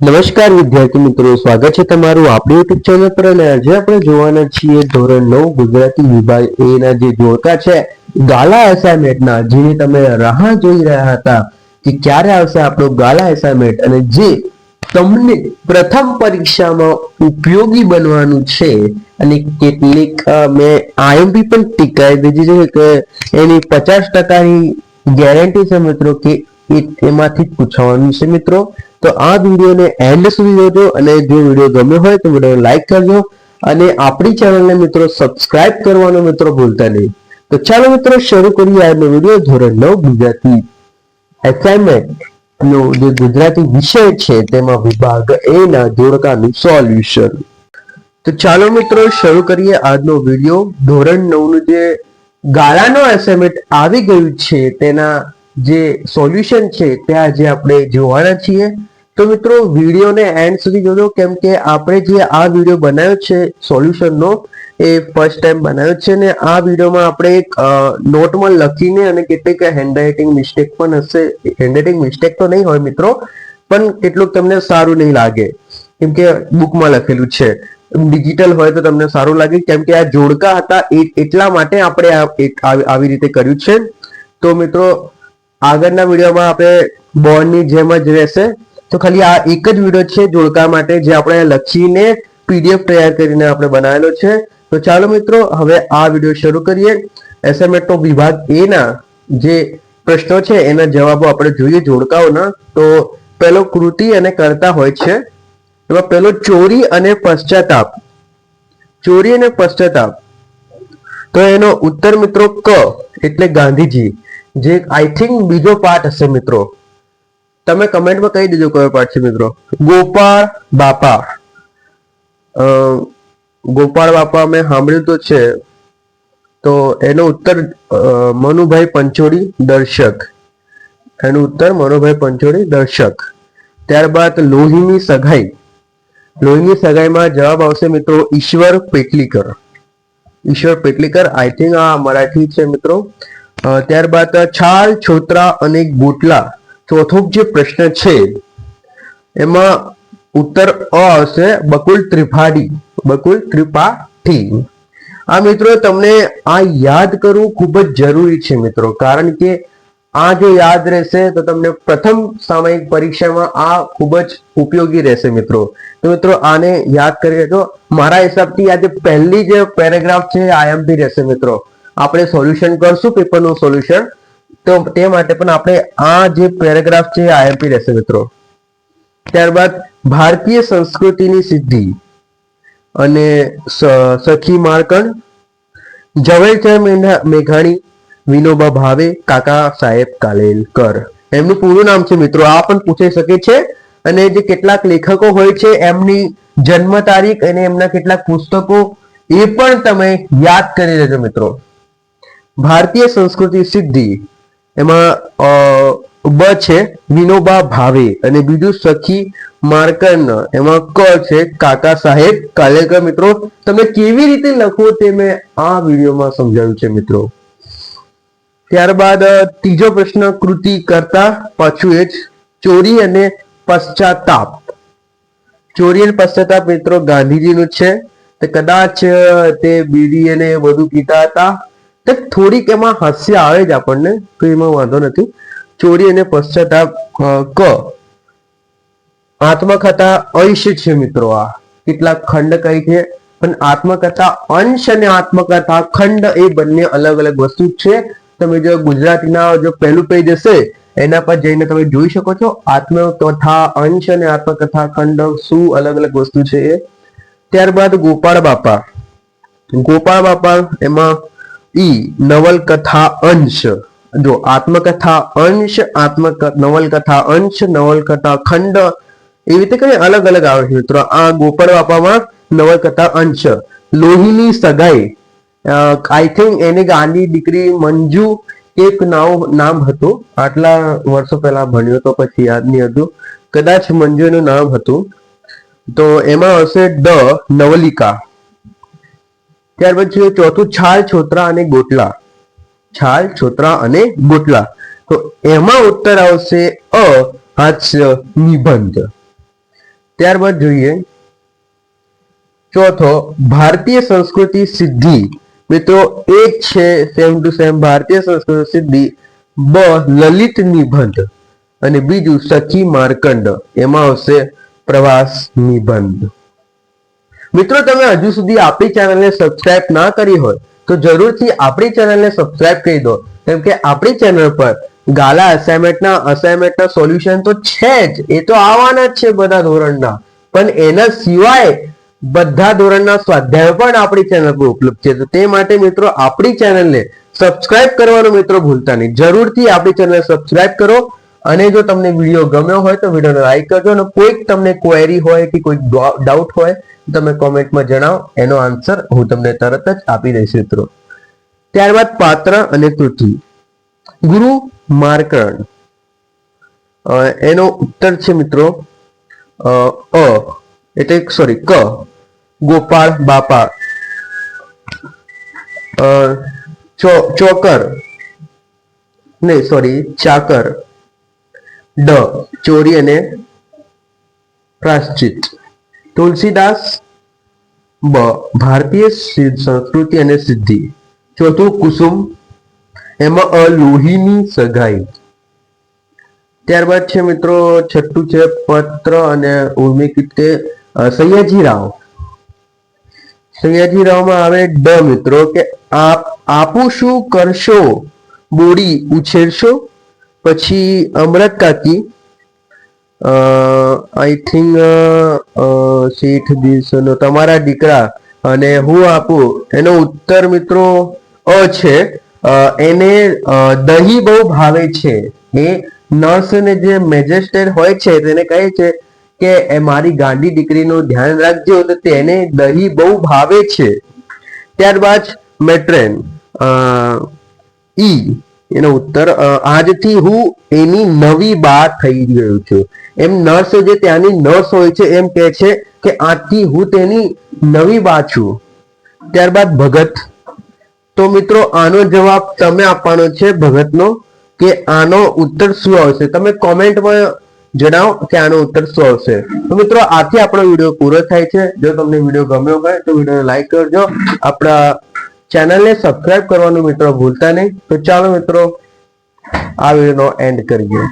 નમસ્કાર વિદ્યાર્થી મિત્રો, સ્વાગત છે તમારું આપણી યુટ્યુબ ચેનલ પર અને આજે આપણે જોવાના છીએ ધોરણ નવ, ગુજરાતી વિભાગ એ ના જે જોડકા છે, ગાલા એસાઇમેન્ટના જેની તમે રાહ જોઈ રહ્યા હતા કે ક્યારે આવશે આપણો ગાલા એસાઇનમેન્ટ અને જે તમને પ્રથમ પરીક્ષામાં ઉપયોગી બનવાનું છે અને કેટલીક મેં આઈએમપી પણ ટીકાઈ દીધી છે કે એની પચાસ ટકાની ગેરંટી છે મિત્રો કે એ એમાંથી જ પૂછવાનું છે મિત્રો. તો આ વિડીયોને એન્ડ સુધી જોજો અને જો વીડિયો ગમ્યો હોય તો વીડિયો લાઈક કરજો અને આપણી ચેનલને મિત્રો સબસ્ક્રાઇબ કરવાનો મિત્રો ભૂલતા નહીં. તો ચાલો મિત્રો શરૂ કરીએ આજનો વીડિયો ધોરણ નવ ગુજરાતી એસાઇનમેન્ટ નો જે ગુજરાતી વિષય છે તેમાં વિભાગ એ ના ધોરકાનું સોલ્યુશન તો ચાલો મિત્રો શરૂ કરીએ આજનો વીડિયો. ધોરણ નવનું જે ગાળાનો એસાઇનમેન્ટ આવી ગયું છે તેના જે સોલ્યુશન છે તે આજે આપણે જોવાના છીએ. તો મિત્રો, વિડીયોને એન્ડ સુધી જોજો, કેમ કે આપણે જે આ વીડિયો બનાવ્યો છે સોલ્યુશનનો એ ફર્સ્ટ ટાઈમ બનાવ્યો છે ને આ વિડીયોમાં આપણે એક નોટમાં લખીને અને કેટલીક હેન્ડરાઇટિંગ મિસ્ટેક પણ હશે. હેન્ડરાઇટિંગ મિસ્ટેક તો નહીં હોય મિત્રો, પણ કેટલુંક તમને સારું નહીં લાગે. કેમ કે બુકમાં લખેલું છે. ડિજિટલ હોય તો તમને સારું લાગે, કેમ કે આ જોડકા હતા એટલા માટે આપણે આવી રીતે કર્યું છે. તો મિત્રો આગળના વિડીયોમાં આપણે બોર્ડની જેમ જ રહેશે. તો ખાલી આ એક જ વીડિયો છે જોડકા માટે, જે આપણે લખીને પીડીએફ તૈયાર કરીને આપણે બનાવેલો છે. તો ચાલો મિત્રો, હવે આ વીડિયો શરૂ કરીએ. એસાઇનમેન્ટનો વિભાગ એના જે પ્રશ્નો છે, એના જવાબો આપણે જોઈએ જોડકાઓના. તો પહેલો કૃતિ અને કરતા હોય છે. એમાં પેલો ચોરી અને પશ્ચાતાપ. ચોરી અને પશ્ચાતાપ. તો એનો ઉત્તર મિત્રો ક, એટલે ગાંધીજી. જે આઈ થિંક બીજો પાઠ હશે મિત્રો. તમે કમેન્ટમાં કહી દેજો કયો પાર્ટ છે મિત્રો. ગોપાળ બાપા. ગોપાળ બાપા મેં સાંભળ્યું તો છે. તો એનો ઉત્તર મનુભાઈ પંચોડી દર્શક. એનું ઉત્તર મનુભાઈ પંચોડી દર્શક. ત્યારબાદ લોહીની સગાઈ. લોહીની સગાઈમાં જવાબ આવશે મિત્રો ઈશ્વર પેટલીકર. ઈશ્વર પેટલીકર આઈ થિંક આ મરાઠી છે મિત્રો. ત્યારબાદ છાલ, છોતરા અને ગોટલા ચોથો જે પ્રશ્ન છે, એમાં ઉત્તર અ આવશે બકુલ ત્રિપાઠી બકુલ ત્રિપાઠી. આ મિત્રો તમને આ યાદ કરવું ખૂબ જ જરૂરી છે મિત્રો, કારણ કે આ જો યાદ રહેશે તો તમને પ્રથમ સામયિક પરીક્ષામાં આ ખૂબ જ ઉપયોગી રહેશે મિત્રો. તો મિત્રો આને યાદ કરી લેજો મારા હિસાબથી આ જે પહેલી જે પેરેગ્રાફ છે આઈએમપી રહેશે મિત્રો. આપણે સોલ્યુશન કરશું પેપરનું સોલ્યુશન તો તે માટે પણ આપણે આ જે પેરેગ્રાફ છે આઈએમપી રહેશે મિત્રો. ત્યારબાદ ભારતીય સંસ્કૃતિની સિદ્ધિ અને સખી માર્કણ ઝવેરચંદ મેઘા- મેઘાણી, વિનોબા ભાવે, કાકા સાહેબ કાલેલકર. એમનું પૂરું નામ છે મિત્રો, આ પણ પૂછાઈ શકે છે. અને જે કેટલાક લેખકો હોય છે, એમની જન્મ તારીખ અને એમના કેટલાક પુસ્તકો એ પણ તમે યાદ કરી લેજો મિત્રો. ભારતીય સંસ્કૃતિ સિદ્ધિ. એમાં બ છે વિનોબા ભાવે અને બીજું સખી માર્કન. એમાં ક છે કાકા સાહેબ. કાલેકર મિત્રો, તમે કેવી રીતે લખો તે મેં આ વિડીયોમાં સમજાવ્યું છે મિત્રો. ત્યારબાદ ત્રીજો પ્રશ્ન, કૃતિ કરતા પાછું એ જ. ચોરી અને પશ્ચાતાપ. ચોરી અને પશ્ચાતાપ મિત્રો ગાંધીજીનું છે. કદાચ તે બીડી અને બધું પીતા હતા. તે થોડીક એમાં હાસ્ય આવે જ આપણને, તો એમાં વાંધો નથી. ચોરી અને પશ્ચાતાપ ક. આત્મકથા અંશ છે મિત્રો આ. કેટલાક ખંડ કઈ છે, પણ આત્મકથા અંશ અને આત્મકથા ખંડ એ બંને અલગ અલગ વસ્તુ છે. તમે જો ગુજરાતીના જો પહેલું પેજ હશે, એના પર જઈને તમે જોઈ શકો છો, આત્મકથા અંશ અને આત્મકથા ખંડ શું અલગ અલગ વસ્તુ છે એ. ત્યારબાદ ગોપાળ બાપા. ગોપાળ બાપા એમાં ઈ નવલકથા અંશ. જો આત્મકથા અંશ આત્મ નવલકથા અંશ, નવલકથા ખંડ, એવી રીતે કઈ અલગ અલગ આવે છે. મિત્રો, આ ગોપાળ બાપામાં નવલકથા અંશ. લોહીની સગાઈ. આઈ થિંક એની ગાંધી દીકરી મંજુ એક નામ હતું. આટલા વર્ષો પહેલા ભણ્યો તો પછી યાદ નહીં હતું કદાચ મંજુ એનું નામ હતું. તો એમાં હશે ડ નવલિકા. ત્યાર પછી ચોથું, છાલ, છોતરા અને ગોટલા. છાલ, છોતરા અને ગોટલા. તો એમાં ઉત્તર આવશે અ હાસ્ય નિબંધ. ત્યારબાદ જોઈએ. ચોથો, ભારતીય સંસ્કૃતિ સિદ્ધિ. મિત્રો એ જ છે સેમ ટુ સેમ ભારતીય સંસ્કૃતિ સિદ્ધિ, બ, લલિત નિબંધ. અને બીજું, સખી માર્કંડ. એમાં આવશે પ્રવાસ નિબંધ. મિત્રો, તમે હજુ સુધી આપણી ચેનલને સબસ્ક્રાઇબ ના કરી હોય, તો જરૂરથી આપણી ચેનલને સબસ્ક્રાઇબ કરી દો. કેમ કે આપણી ચેનલ પર ગાલા અસાઇનમેન્ટના અસાઇનમેન્ટના સોલ્યુશન તો છે જ. એ તો આવવાના જ છે બધા ધોરણના. પણ એના સિવાય બધા ધોરણના સ્વાધ્યાયો પણ આપણી ચેનલ પર ઉપલબ્ધ છે. તો તે માટે મિત્રો, આપણી ચેનલને સબસ્ક્રાઇબ કરવાનું મિત્રો ભૂલતા નહીં. જરૂરથી આપણી ચેનલને સબસ્ક્રાઇબ કરો. અને જો તમને વીડિયો ગમ્યો હોય તો વિડીયોને લાઈક કરજો અને કોઈક તમને ક્વેરી હોય કે કોઈ ડાઉટ હોય તમે કોમેન્ટમાં જણાવો. એનો આન્સર હું તમને તરત જ આપી દઈશ મિત્રો. ત્યારબાદ પાત્ર અને કૃતિ ગુરુ માર્કરણ. એનો ઉત્તર છે મિત્રો, અ એટલે સોરી ક ગોપાળ બાપા. ચોકર. નહીં સોરી ચાકર. ડ, ચોરી અને પ્રાશ્ચિત તુલસીદાસ બ, ભારતીય સંસ્કૃતિ અને સિદ્ધિ. ચોથું, કુસુમ. એમાં અ લોહીની સગાઈ. ત્યારબાદ છે મિત્રો, છઠ્ઠું છે પત્ર અને ઉર્મી સયાજી રાવ. સયાજી રાવમાં આવે ડ મિત્રો, કે આપ, આપું શું કરશો? બોડી ઉછેરશો? પછી અમરત કાકી આઈ થિંક શેઠ દિવસનો તમારા દીકરા અને હું આપું, એનો ઉત્તર મિત્રો અ છે. એને દહી બહુ ભાવે છે. એ નર્સ ને જે મેજેસ્ટેટ હોય છે, તેને કહે છે કે, એ મારી ગાંડી દીકરીનું ધ્યાન રાખજો, તો તેને દહીં બહુ ભાવે છે. ત્યારબાદ મેટ્રેન ઈ. એનો ઉત્તર આજથી હું એની નવી બા થઈ ગયો છું. એમ નર્સ જે ત્યાંની નર્સ હોય છે, એમ કહે છે કે આજથી હું તેની નવી બા છું. ત્યારબાદ ભગત. તો મિત્રો, આનો જવાબ તમે આપવાનો છે ભગતનો કે આનો ઉત્તર શું આવશે? તમે કોમેન્ટમાં જણાવો કે આનો ઉત્તર શું આવશે. તો મિત્રો, આથી આપણો વીડિયો પૂરો થાય છે. જો તમને વીડિયો ગમ્યો હોય તો વીડિયો લાઈક કરજો. આપણા ચેનલને સબસ્ક્રાઇબ કરવાનું મિત્રો ભૂલતા નહીં. તો ચાલો મિત્રો આ વિડીયોનો એન્ડ કરીએ.